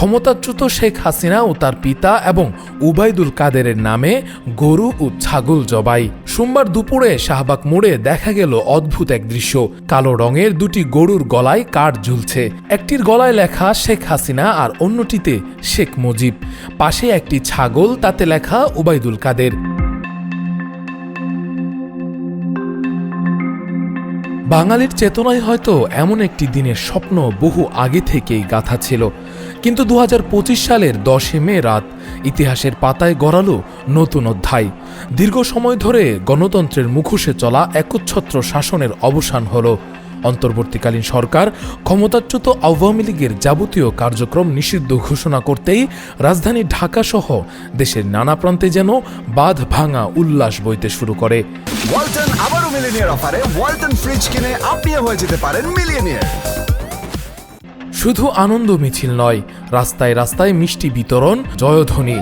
ক্ষমতাচ্যুত শেখ হাসিনা ও তার পিতা এবং উবাইদুল কাদেরের নামে গরু ও ছাগল জবাই। সোমবার দুপুরে শাহবাগ মোড়ে দেখা গেল অদ্ভুত এক দৃশ্য। কালো রঙের দুটি গরুর গলায় কাঠ ঝুলছে। একটির গলায় লেখা শেখ হাসিনা আর অন্যটিতে শেখ মুজিব। পাশে একটি ছাগল, তাতে লেখা উবাইদুল কাদের। বাঙালির চেতনায় হয়তো এমন একটি দিনের স্বপ্ন বহু আগে থেকেই গাথা ছিল। কিন্তু দু হাজার পঁচিশ সালের দশে মে রাত ইতিহাসের পাতায় গড়ালো নতুন অধ্যায়। দীর্ঘ সময় ধরে গণতন্ত্রের মুখোশে চলা একচ্ছত্র শাসনের অবসান হলো। অন্তর্বর্তীকালীন সরকার ক্ষমতাচ্যুত আওয়ামী লীগের যাবতীয় কার্যক্রম নিষিদ্ধ ঘোষণা করতেই রাজধানী ঢাকাসহ দেশের নানা প্রান্তে যেন বাঁধ ভাঙা উল্লাস বইতে শুরু করে। ওয়ালটন আবারও মিলিনিয়ার অফারে ওয়ালটন ফ্রিজ কিনে আপনিও হয়ে যেতে পারেন মিলিয়নিয়ার। শুধু আনন্দ মিছিল নয় রাস্তায় রাস্তায় মিষ্টি বিতরণ জয়ধ্বনি।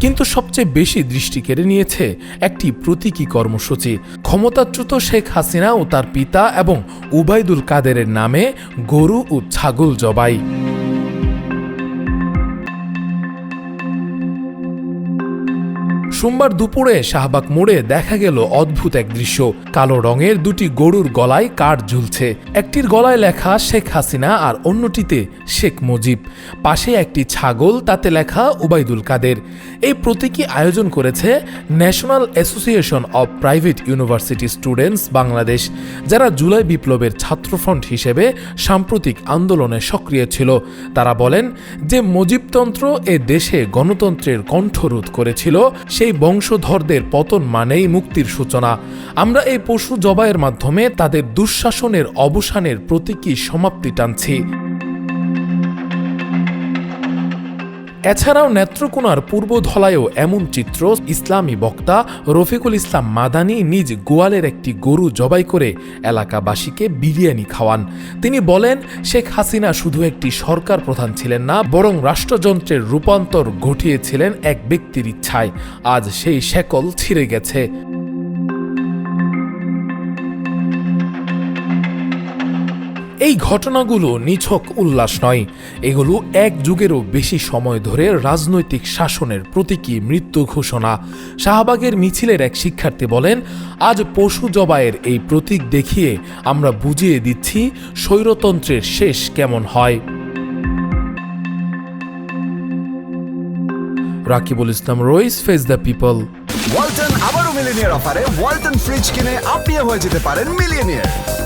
কিন্তু সবচেয়ে বেশি দৃষ্টি কেড়ে নিয়েছে একটি প্রতীকী কর্মসূচি। ক্ষমতাচ্যুত শেখ হাসিনা ও তার পিতা এবং উবাইদুল কাদেরের নামে গরু ও ছাগল জবাই। সোমবার দুপুরে শাহবাগ মোড়ে দেখা গেল অদ্ভুত এক দৃশ্য। কালো রঙের দুটি গরুর গলায় কাঠ ঝুলছে। একটির গলায় লেখা শেখ হাসিনা আর অন্যটিতে শেখ মুজিব। পাশে একটি ছাগল, তাতে লেখা উবাইদুল কাদের। এই প্রতীকী আয়োজন করেছে National Association of Private University Students Bangladesh, যারা জুলাই বিপ্লবের ছাত্রফ্রন্ট হিসেবে সাম্প্রতিক আন্দোলনে সক্রিয় ছিল। তারা বলেন, যে মুজিবতন্ত্র এ দেশে গণতন্ত্রের কণ্ঠরোধ করেছিল, সেই বংশধরদের পতন মানেই মুক্তির সূচনা। আমরা এই পশু জবাইয়ের মাধ্যমে তাদের দুঃশাসনের অবসানের প্রতীকী সমাপ্তি টানছি। এছাড়াও নেত্রকোনার পূর্ব ধলায়ও এমন চিত্র ইসলামী বক্তা রফিকুল ইসলাম মাদানি নিজ গোয়ালের একটি গরু জবাই করে এলাকাবাসীকে বিরিয়ানি খাওয়ান। তিনি বলেন, শেখ হাসিনা শুধু একটি সরকার প্রধান ছিলেন না, বরং রাষ্ট্রযন্ত্রের রূপান্তর ঘটিয়েছিলেন এক ব্যক্তির ইচ্ছায়। আজ সেই শেকল ছিঁড়ে গেছে। এই ঘটনাগুলো নিছক উল্লাস নয়। এগুলো এক যুগেরও বেশি সময় ধরে রাজনৈতিক শাসনের প্রতীকী মৃত্যু ঘোষণা। শাহবাগের মিছিলের এক শিক্ষার্থী বলেন, আজ পশু জবাইয়ের এই প্রতীক দেখিয়ে আমরা বুঝিয়ে দিচ্ছি স্বৈরতন্ত্রের শেষ কেমন হয়। Rakibul Islam, Rais, face the people. Walton আবারও মিলিনিয়ার অফারে। ওয়ালটন ফ্রিজ কিনে আপনিও হয়ে যেতে পারেন মিলিয়নিয়ার।